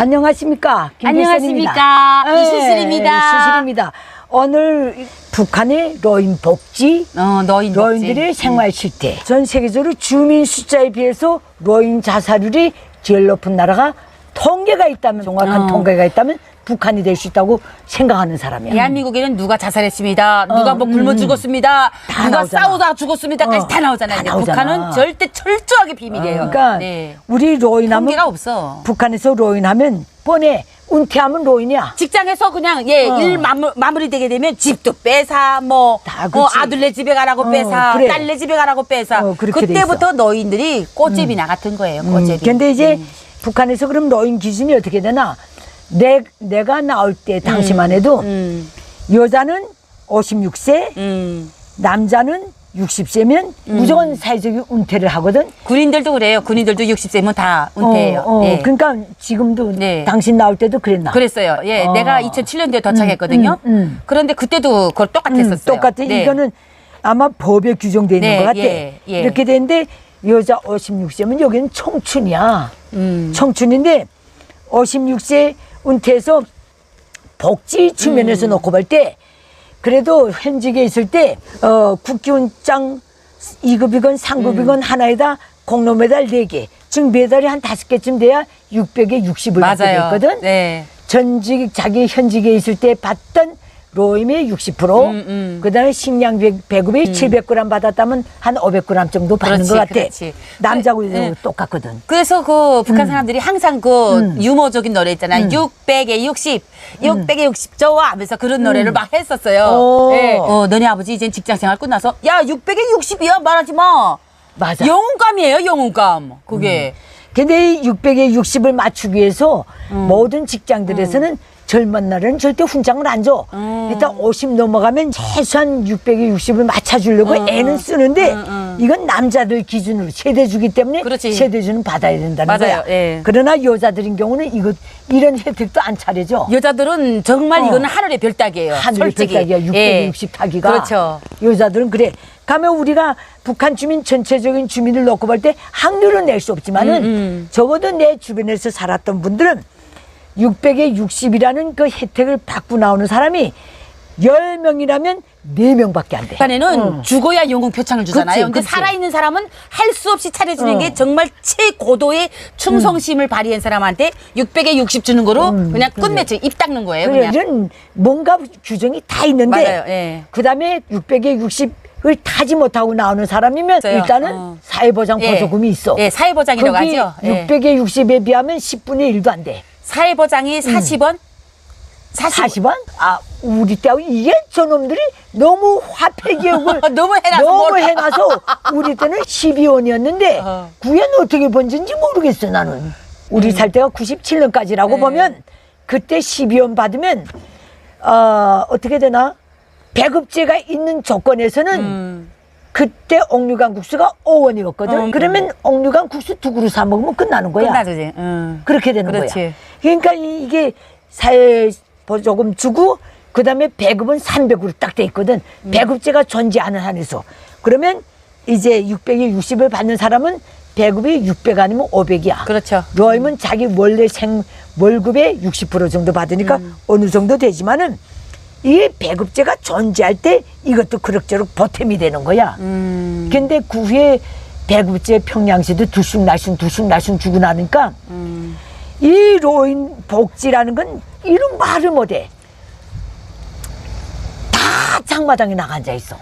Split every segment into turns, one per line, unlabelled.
안녕하십니까.
안녕하십니까.
김길선입니다.
이수슬입니다.
예, 수슬입니다. 오늘 북한의 노인 복지,
어, 너희
노인 들의 생활 실태. 전 세계적으로 주민 숫자에 비해서 노인 자살률이 제일 높은 나라가 통계가 있다면, 정확한
어.
통계가 있다면 북한이 될 수 있다고 생각하는 사람이야.
대한민국에는 누가 자살했습니다. 누가 뭐 굶어 죽었습니다.
어, 다
누가
나오잖아.
싸우다 죽었습니다까지
어,
다 나오잖아요.
다
근데
나오잖아.
북한은 절대 철저하게 비밀이에요.
그러니까
네.
우리 로인하면
통계가 없어.
북한에서 로인하면 뻔해. 은퇴하면 로인이야.
직장에서 그냥 예,
어.
일 마무, 마무리되게 되면 집도 빼사
뭐다
어,
그렇지.
아들네 집에 가라고
어,
빼사
그래.
딸네 집에 가라고 빼사
어, 그렇게 돼
그때부터 너희들이 꽃제비나 같은 거예요.
음,
꽃제비.
근데 이제
음.
북한에서 그럼 노인 기준이 어떻게 되나? 내, 내가 나올 때 당시만 해도
음,
여자는 56세,
음.
남자는 60세면 무조건 사회적인 은퇴를 하거든.
군인들도 그래요. 군인들도 60세면 다 은퇴해요.
어, 어,
예.
그러니까 지금도
네.
당신 나올 때도 그랬나?
그랬어요. 예,
어.
내가 2007년도에 도착했거든요.
음, 음.
그런데 그때도 그걸
음,
똑같았었어요.
똑같아.
네.
이거는 아마 법에 규정돼 있는
네,
것 같아.
예, 예.
이렇게 되는데 여자 56세면 여기는 청춘이야.
음.
청춘인데 56세 은퇴해서 복지 측면에서
음.
놓고 볼 때 그래도 현직에 있을 때 어, 국기훈장 2급이건
음.
3급이건 하나에다 공로 메달 4개, 즉 메달이 한 5개쯤 돼야 600에 60을 받게
맞아요.
됐거든.
네.
전직 자기 현직에 있을 때 받던 로임의 60%,
음, 음.
그다음에 식량 배- 배급이 700g 받았다면 한 500g 정도 받는
그렇지,
것 같아.
그렇지.
남자고
네, 네.
똑같거든.
그래서 그 북한 사람들이 항상 그
음.
유머적인 노래 있잖아요. 600에 60, 600에 60 좋아 하면서 그런 노래를 막 했었어요.
음. 오.
예. 어, 너네 아버지 이제 직장 생활 끝나서 야 600에 60이야 말하지 마.
맞아.
영웅감이에요 영웅감. 그게.
근데 이 600에 60을 맞추기 위해서
음.
모든 직장들에서는 젊은 날에는 절대 훈장을 안 줘.
음.
일단 50 넘어가면 최소한 600에 60을 맞춰주려고
음,
애는 쓰는데
음, 음.
이건 남자들 기준으로 세대주기 때문에
그렇지.
세대주는 받아야 된다는
맞아요.
거야.
예.
그러나 여자들인 경우는 이거 이런 혜택도 안 차려줘.
여자들은 정말
어.
이거는 하늘의 별따기예요.
하늘의
솔직히.
별따기야 660
예.
타기가
그렇죠.
여자들은 그래 가면 우리가 북한 주민 전체적인 주민을 놓고 볼 때 확률은 낼 수 없지만은
음, 음.
적어도 내 주변에서 살았던 분들은 600에 60이라는 그 혜택을 받고 나오는 사람이 10명이라면 4명밖에 안 돼.
북한에는
어.
죽어야 영웅 표창을 주잖아요.
그치,
근데
그치.
살아있는 사람은 할 수 없이 차려주는
어.
게 정말 최고도의 충성심을 발휘한 사람한테 600에 60 주는 거로 그냥 끝맺죠. 입 닦는 거예요.
그래,
그냥.
이런 뭔가 규정이 다 있는데.
예.
그다음에 600에 60을 타지 못하고 나오는 사람이면
있어요.
일단은
어.
사회보장
예.
보조금이 있어.
예, 사회보장이라고 하죠. 예.
600에 60에 비하면 10분의 1도 안 돼.
사회보장이 40원? 40,
40 원? 아, 우리 때하고 이게 저놈들이 너무 화폐 개혁을
너무 해놔서
너무
몰라.
해놔서 우리 때는 12원이었는데
어.
구엔 어떻게 번진지 모르겠어 나는. 우리 살 때가 97년까지라고
네.
보면 그때 12원 받으면 어, 어떻게 되나? 배급제가 있는 조건에서는
음.
그때 옥류관 국수가 5원이었거든.
음.
그러면 옥류관 국수 두 그릇 사 먹으면 끝나는 거야.
끝나지. 음.
그렇게 되는
그렇지.
거야. 그러니까 이- 이게 사회 보조금 주고 그다음에 배급은 300으로 딱 돼 있거든.
음.
배급제가 존재하는 한에서. 그러면 이제 600에 60을 받는 사람은 배급이 600 아니면 500이야.
그렇죠.
로임은 자기 원래 생 월급의 60% 정도 받으니까
음.
어느 정도 되지만은 이 배급제가 존재할 때 이것도 그럭저럭 보탬이 되는 거야.
음.
근데 그 후에 배급제 평양시도 두씩 날씩 주고 나니까
음.
이 로인 복지라는 건 이런 말을 못해. 다 장마당에 나가 앉아 있어.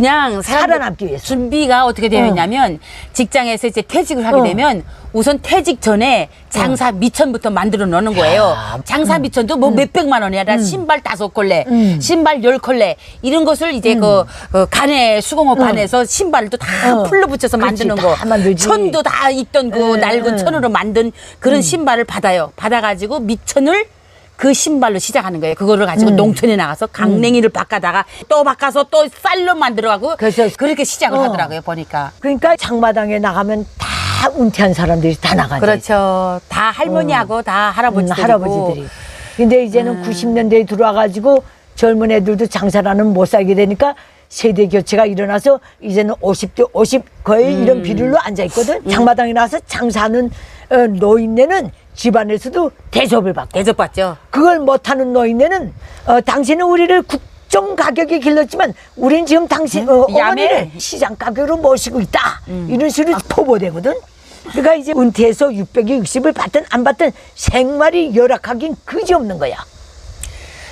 그냥 사람들
살아남기 위해서.
준비가 어떻게 되어
어.
있냐면 직장에서 이제 퇴직을 하게
어.
되면 우선 퇴직 전에 장사 미천부터 만들어 놓는 거예요.
야,
장사 미천도 뭐 몇백만 원이 아니라 신발 다섯 컬레,
음.
신발 열 컬레 이런 것을 이제 그, 그 간에 수공업 안에서 신발도 다
어.
풀로 붙여서
그렇지,
만드는
다
거.
만들지.
천도 다 있던 그
응,
낡은
응.
천으로 만든 그런 신발을 받아요. 받아가지고 미천을 그 신발로 시작하는 거예요. 그거를
음.
가지고 농촌에 나가서 강냉이를 바꿔다가 또 바꿔서 또 쌀로 만들어가고
그래서-
그렇게 시작을
어.
하더라고요. 보니까.
그러니까 장마당에 나가면 다 은퇴한 사람들이 다 나가 앉아 있어.
그렇죠. 다 할머니하고 다 할아버지들이고.
음, 할아버지들이. 근데 이제는 90년대에 들어와가지고 젊은 애들도 장사라는 못 살게 되니까 세대 교체가 일어나서 이제는 50대 50 거의
음.
이런 비율로 앉아 있거든. 장마당에 나와서 장사하는 어, 노인네는 집안에서도 대접을 받고
대접받죠.
그걸 못하는 노인네는 어, 당신은 우리를 국정 가격에 길렀지만 우리는 지금 당신 어,
음, 야매. 음.
어머니를 시장 가격으로 모시고 있다 이런 식으로 포보되거든 그러니까 이제 은퇴해서 600에 60을 받든 안 받든 생활이 열악하긴 그지없는 거야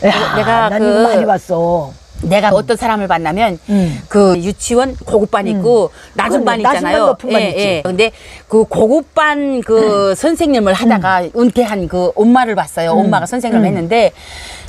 야,
내가
난
그-
이거 많이 봤어
내가 어떤 사람을 만나면
음.
그 유치원 고급반 있고 낮은. 반
낮은
있잖아요.
반, 높은 반 있지.
근데 그 고급반 그 선생님을 하다가 은퇴한 그 엄마를 봤어요. 엄마가 선생님을 했는데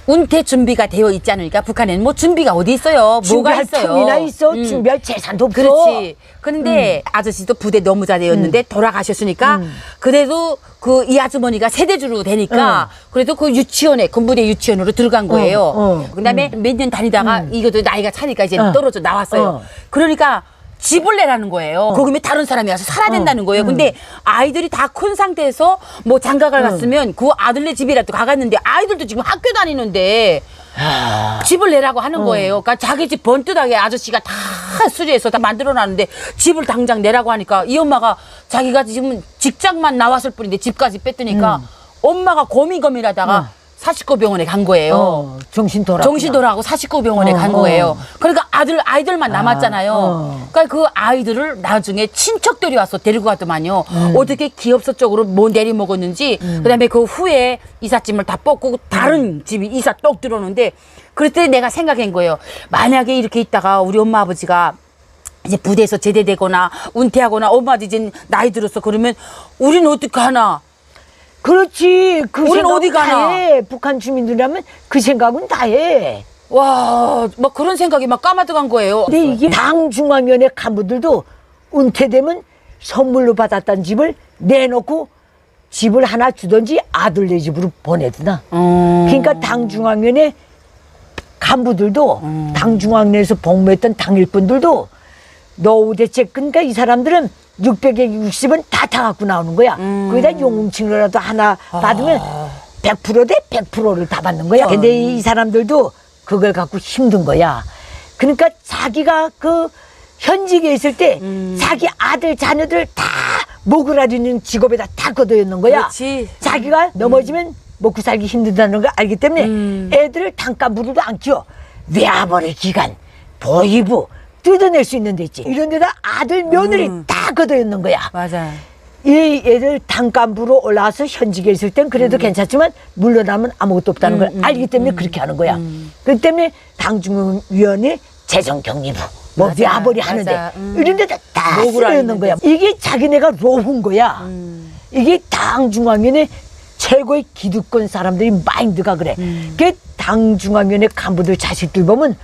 은퇴 준비가 되어 있지 않으니까 북한에는 뭐 준비가 어디 있어요? 뭐가
준비할
있어요?
틈이나 있어
음.
준비할 재산도 없어
그렇지. 그런데 아저씨도 부대 너무자대였는데 돌아가셨으니까 그래도 그 이 아주머니가 세대주로 되니까 그래도 그 유치원에 군부대 유치원으로 들어간 거예요.
어.
그다음에 몇 년 다니다가 이것도 나이가 차니까 이제
어.
떨어져 나왔어요.
어.
그러니까 집을 내라는 거예요. 거기에 다른 사람이 와서 살아야 된다는 거예요. 근데 아이들이 다 큰 상태에서 뭐 장가를 갔으면 그 아들네 집이라도 가갔는데 아이들도 지금 학교 다니는데 집을 내라고 하는 거예요. 그러니까 자기 집 번듯하게 아저씨가 다 수리해서 다 만들어 놨는데 집을 당장 내라고 하니까 이 엄마가 자기가 지금 직장만 나왔을 뿐인데 집까지 뺐더니까 엄마가 고민고민하다가 사십구 병원에 간 거예요.
어, 정신 돌아
정신 돌아가고 사십구 병원에
어,
간
어.
거예요. 그러니까 아들 아이들만 남았잖아요.
어.
그러니까 그 아이들을 나중에 친척들이 와서 데리고 가더만요.
음.
어떻게 기업소 쪽으로 뭐 내리 먹었는지 그다음에 그 후에 이삿짐을 다 뽑고 다른
음.
집이 이사 똑 들어오는데 그랬더니 내가 생각한 거예요. 만약에 이렇게 있다가 우리 엄마 아버지가 이제 부대에서 제대되거나 은퇴하거나 엄마도 이제 나이 들어서 그러면 우리는 어떻게 하나?
그렇지 그
우린
생각은
어디 가나?
다 해. 북한 주민들이라면 그 생각은 다 해
와, 막 그런 생각이 막 까마득한 거예요.
근데 이게 당 중앙위원회 간부들도 은퇴되면 선물로 받았던 집을 내놓고 집을 하나 주던지 아들네 집으로 보내두나.
음.
그러니까 당 중앙위원회 간부들도 당 중앙위원회에서 복무했던 당일분들도 노후 대책 그러니까 이 사람들은 600에 60은 다 타갖고 나오는 거야. 거기다 용음칭이라도 하나 받으면 100%대 100%를 다 받는 거야. 근데 이 사람들도 그걸 갖고 힘든 거야. 그러니까 자기가 그 현직에 있을 때 자기 아들 자녀들 다 아리는 직업에다 다 걷어있는 거야.
그렇지.
자기가 넘어지면 먹고 살기 힘들다는 걸 알기 때문에
음.
애들을 단가부로도 안 키워. 외아버리 기간, 보이부 뜯어낼 수 있는 데 있지. 이런 데다 아들 며느리
음.
다 걷어 있는 거야.
맞아.
이 애들 단간부로 올라와서 현직에 있을 땐 그래도
음.
괜찮지만 물러나면 아무것도 없다는 걸 알기 때문에 그렇게 하는 거야. 그렇기 때문에 당중위원회 재정격리부 뭐
맞아, 맞아.
하는데
음.
이런 데다 다
쓰여있는
거야. 이게 자기네가 로후인 거야.
음.
이게 당중앙위원회 최고의 기득권 사람들이 마인드가 그래.
음.
그 당중앙위원회 간부들 자식들 보면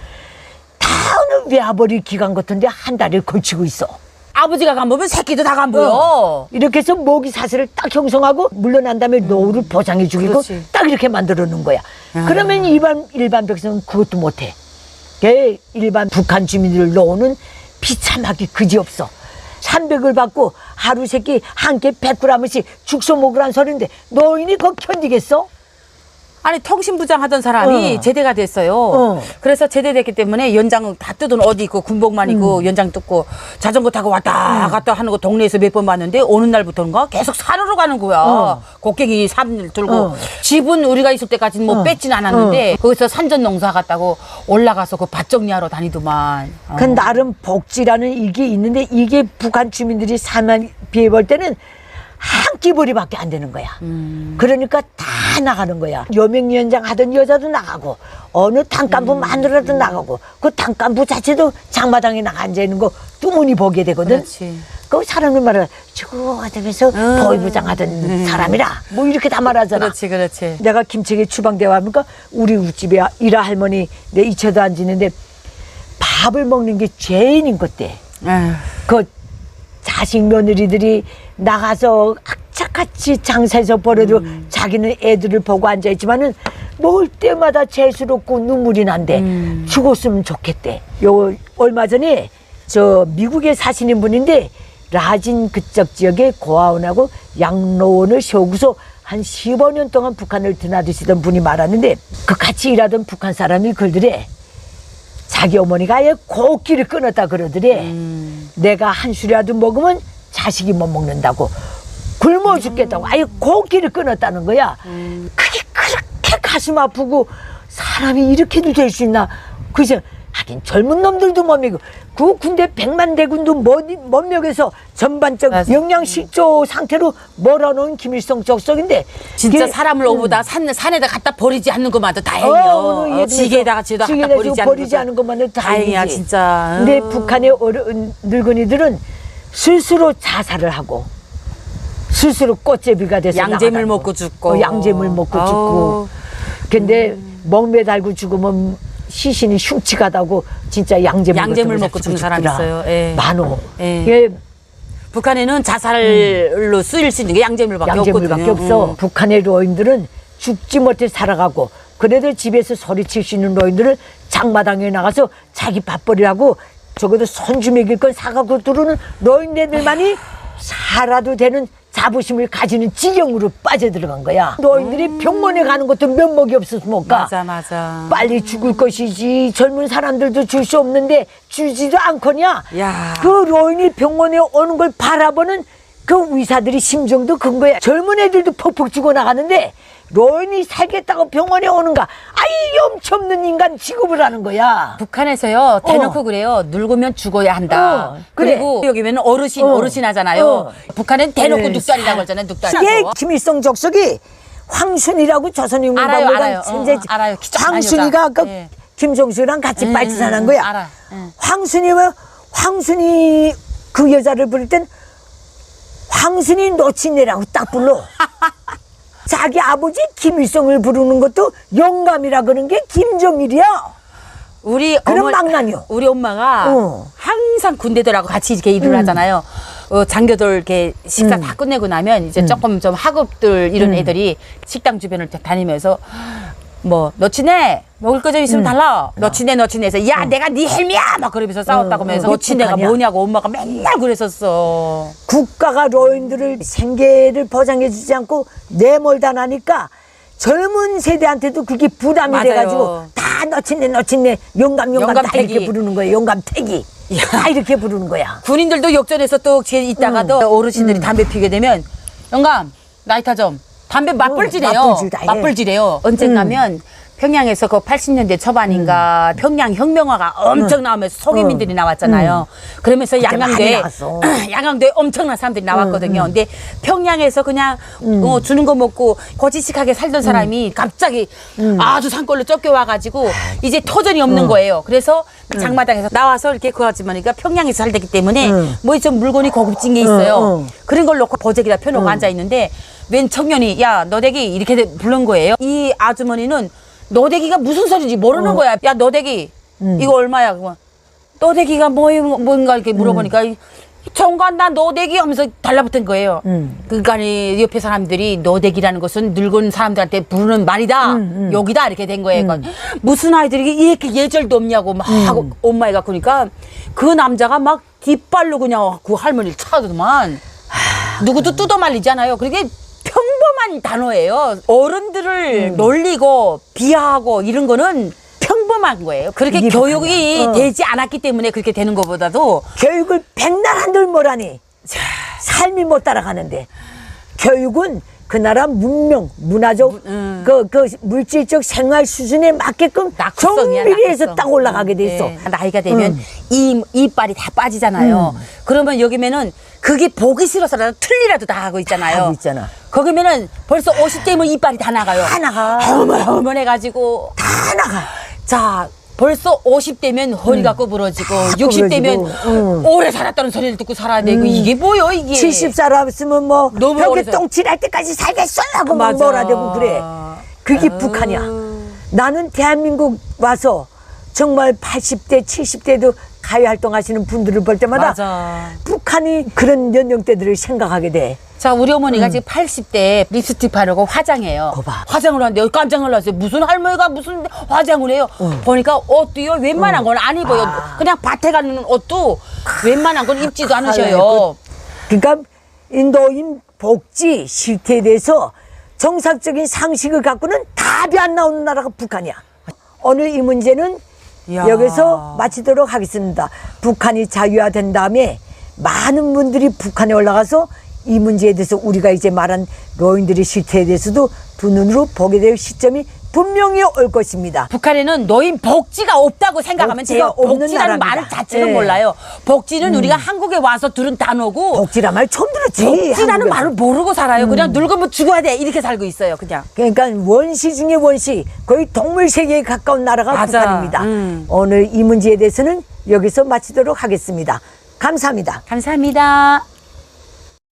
다 어느 외아버리 기간 같은데 한 달을 걸치고 있어.
아버지가 간 보면 새끼도 다 간보요.
어. 이렇게 해서 모기 사슬을 딱 형성하고 물러난 다음에 노후를 보장해 주기고
그렇지.
딱 이렇게 만들어 놓은 거야. 그러면 일반 일반 백성은 그것도 못 해. 걔 일반 북한 주민들 노후는 비참하기 그지없어. 300을 받고 하루 세끼 한 끼 100g씩 죽소 먹으란 소리인데 노인이 그거 견디겠어?
아니 통신부장 하던 사람이
어.
제대가 됐어요.
어.
그래서 제대됐기 때문에 연장 다 뜯은 어디 있고 군복만 입고
음.
연장 뜯고 자전거 타고 왔다 갔다 하는 거 동네에서 몇 번 봤는데 어느 날부터인가 계속 산으로 가는 거야.
어.
곡괭이 삽 들고
어.
집은 우리가 있을 때까지는 뭐
어.
뺏진 않았는데 거기서 산전 농사 갔다고 올라가서 그 밭 정리하러 다니더만. 어.
그 나름 복지라는 이게 있는데 이게 북한 주민들이 삶에 비해 볼 때는 한 끼벌이밖에 안 되는 거야. 그러니까 다 나가는 거야. 여명위원장 하던 여자도 나가고 어느 단간부 마누라도 나가고 그 단간부 자체도 장마당에 나가 앉아 있는 거 뚜문이 보게 되거든.
그렇지.
그 사람들 말하 저거 하면서 보이부장 하던 사람이라 뭐 이렇게 다 말하잖아.
그렇지 그렇지.
내가 김치기 추방대와 하니까 우리 우집에 이라 할머니 내 이처도 앉았는데 밥을 먹는 게 죄인인 것대.
에휴.
그 자식 며느리들이 나가서 악착같이 장사해서 벌어도 자기는 애들을 보고 앉아있지만은 먹을 때마다 죄스럽고 눈물이 난대. 죽었으면 좋겠대. 요 얼마 전에 저 미국에 사시는 분인데 라진 그쪽 지역에 고아원하고 양로원을 세우고서 한 15년 동안 북한을 드나드시던 분이 말하는데 그 같이 일하던 북한 사람이 그러더래. 자기 어머니가 아예 고기를 끊었다 그러더래. 내가 한 술이라도 먹으면 자식이 못 먹는다고. 굶어 죽겠다고 아예 고기를 끊었다는 거야.
음.
그게 그렇게 가슴 아프고 사람이 이렇게도 될 수 있나? 그래서 하긴 젊은 놈들도 뭡니까? 그 군대 백만 대군도 못, 못멱에서 전반적
맞아.
영양실조 상태로 몰아놓은 김일성 적석인데
진짜 사람을 오보다 산, 산에다 갖다 버리지 않는 것만도 다행이요.
어,
어, 지게에다가 지도 갖다 버리지,
버리지 않은 것만은
다행이야,
다행이지.
진짜.
근데
어.
북한의 어른 늙은이들은 스스로 자살을 하고 스스로 꽃제비가 돼서
양재물. 먹고 죽고.
어, 양재물 먹고
아우.
죽고 근데 멍매 달고 죽으면 시신이 흉측하다고 진짜 양재물
양재물 먹고 죽는 사람
죽더라.
있어요. 예.
많어
예.
예,
북한에는 자살로 쓰일 수 있는 게 양재물밖에
양재물밖에
없거든요.
없어.
음.
북한의 노인들은 죽지 못해 살아가고 그래도 집에서 소리칠 수 있는 노인들은 장마당에 나가서 자기 밥벌이라고 적어도 손주 먹일 건 사가고 들어오는 노인네들만이 살아도 되는 자부심을 가지는 지경으로 빠져들어간 거야. 노인들이 병원에 가는 것도 면목이 없어서 못 가.
음. 맞아, 맞아.
빨리 죽을 것이지 젊은 사람들도 줄 수 없는데 주지도 않거냐
야.
그 노인이 병원에 오는 걸 바라보는 그 의사들이 심정도 큰 거야 젊은 애들도 퍽퍽 죽어나가는데 노인이 살겠다고 병원에 오는가 아이 염치 없는 인간 취급을 하는 거야
북한에서요 대놓고
어.
그래요 늙으면 죽어야 한다.
어, 그래.
그리고 여기면 어르신
어.
어르신 하잖아요.
어.
북한은 대놓고
네,
늑다리라고 하잖아요. 늑다리.
이게 김일성 적석이 황순이라고 조선인민박물관
알아요. 어,
황순이가
여자.
그
예.
김종수랑 같이
음,
발전한
음,
거야.
알아. 음.
황순이와 황순이 그 여자를 부를 땐 황순이 노친네라고 딱 불러. 자기 아버지 김일성을 부르는 것도 영감이라 그런 게 김정일이야.
우리
그런
어머-
망나뇨.
우리 엄마가
어.
항상 군대들하고 같이 이렇게 일을 하잖아요. 어, 장교들 이렇게 식사
음.
다 끝내고 나면 이제 조금 좀 학업들 이런 애들이 식당 주변을 다 다니면서 뭐 너치네 먹을 거좀
음.
있으면 달라 너치네 너치네 해서 야 내가 네 헬미야 막 그러면서 싸웠다고
어,
하면서
어.
너치네가
북한이야.
뭐냐고 엄마가 맨날 그랬었어
국가가 노인들을 생계를 보장해주지 않고 내몰다 나니까 젊은 세대한테도 그게 부담이
맞아요.
돼가지고 다 너친네 너친네 영감 영감 다
영감태기.
이렇게 부르는 거예요. 영감태기. 다 이렇게 부르는 거야.
군인들도 역전해서 또제 있다가도
음.
어르신들이 담배 피게 되면 영감 라이터 좀 담배 맛불지래요.
어, 맛불지다, 예.
언젠가면 평양에서 그 80년대 초반인가
음.
평양 혁명화가 엄청 나오면서 소개민들이 나왔잖아요. 그러면서
많이
양양대
나왔어.
양양대 엄청난 사람들이 나왔거든요. 근데 평양에서 그냥 어, 주는 거 먹고 거지식하게 살던 사람이 갑자기 아주 산골로 쫓겨와가지고 이제 터전이 없는 거예요. 그래서 그 장마당에서 나와서 이렇게 그 아주머니가 평양에서 살기 때문에
응.
뭐좀 물건이 고급진 게 있어요.
응, 응.
그런 걸 놓고 보재기다 펴놓고 앉아 있는데 웬 청년이 야 너대기 이렇게 부른 거예요. 이 아주머니는 너대기가 무슨 소리인지 모르는 거야. 야 너대기 이거 얼마야? 그러면 너대기가 뭐 뭔가 이렇게 물어보니까 이 정관 나 너대기 하면서 달라붙은 거예요.
음.
그러니까 이 옆에 사람들이 너대기라는 것은 늙은 사람들한테 부르는 말이다. 여기다 이렇게 된 거예요. 그러니까 무슨 아이들이 이렇게 예절도 없냐고 막 하고 엄마가 갖고 그러니까 그 남자가 막 뒷발로 그냥 그 할머니를 차더만 누구도 뜯어 말리잖아요. 그게 평범한 단어예요. 어른들을 놀리고 비하하고 이런 거는 평범한 거예요. 그렇게 교육이.
어.
되지 않았기 때문에 그렇게 되는 것보다도
교육을 백날 한들 뭐라니. 삶이 못 따라가는데. 교육은 그 나라 문명, 문화적,
음.
그, 그 물질적 생활 수준에 맞게끔
낙후성이야,
정비례 해서
낙후성.
딱 올라가게 돼 있어.
네. 나이가 되면
음.
이 이빨이 다 빠지잖아요. 그러면 여기면은 그게 보기 싫어서라도 틀리라도 다 하고 있잖아요.
하고 있잖아.
거기면은 벌써 50대면 이빨이 다 나가요.
다 나가.
허물허물해가지고
다 나가.
자 벌써 50대면 허리가 구부러지고 60대면
구부러지고, 음.
오래 살았다는 소리를 듣고 살아야 되고 이게 뭐요 이게
70 살았으면 뭐
너무
벽에 똥칠할 때까지 살겠어 하고 막
맞아.
뭐라 대고 그래. 그게 북한이야. 나는 대한민국 와서 정말 80대, 70대도 가요 활동하시는 분들을 볼 때마다
맞아.
북한이 그런 연령대들을 생각하게 돼.
자, 우리 어머니가 지금 80대 립스틱 바르고 화장해요.
거 봐.
화장을 하는데 깜짝 놀랐어요. 무슨 할머니가 무슨 화장을 해요? 보니까 옷도요, 웬만한 건 안 입어요. 그냥 밭에 가는 옷도 웬만한 건 입지도 않으셔요.
그러니까 인도인 복지 실태에 대해서 정상적인 상식을 갖고는 답이 안 나오는 나라가 북한이야. 오늘 이 문제는
이야.
여기서 마치도록 하겠습니다. 북한이 자유화된 다음에 많은 분들이 북한에 올라가서 이 문제에 대해서 우리가 이제 말한 노인들의 실태에 대해서도 두 눈으로 보게 될 시점이 분명히 올 것입니다.
북한에는 노인 복지가 없다고 생각하면
복지가
돼요.
없는
복지라는
나라입니다.
말을 자체를
예. 음.
몰라요. 복지는 우리가 한국에 와서 들은 단어고
복지란 말 처음 들었지.
복지라는
한국에서. 음.
말을 모르고 살아요. 그냥 늙으면 죽어야 돼 이렇게 살고 있어요. 그냥.
그러니까 원시 중의 원시 거의 동물 세계에 가까운 나라가
맞아.
북한입니다.
음.
오늘 이 문제에 대해서는 여기서 마치도록 하겠습니다. 감사합니다.
감사합니다.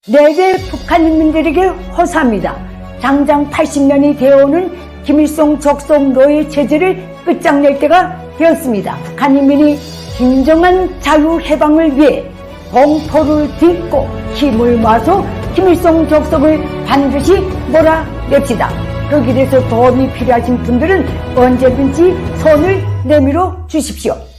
내대 북한 인민들에게 호소합니다. 장장 80년이 되어오는 김일성 적성 노예 체제를 끝장낼 때가 되었습니다. 북한 인민이 진정한 자유 해방을 위해 공포를 딛고 힘을 모아서 김일성 적성을 반드시 몰아냅시다. 그 길에서 도움이 필요하신 분들은 언제든지 손을 내밀어 주십시오.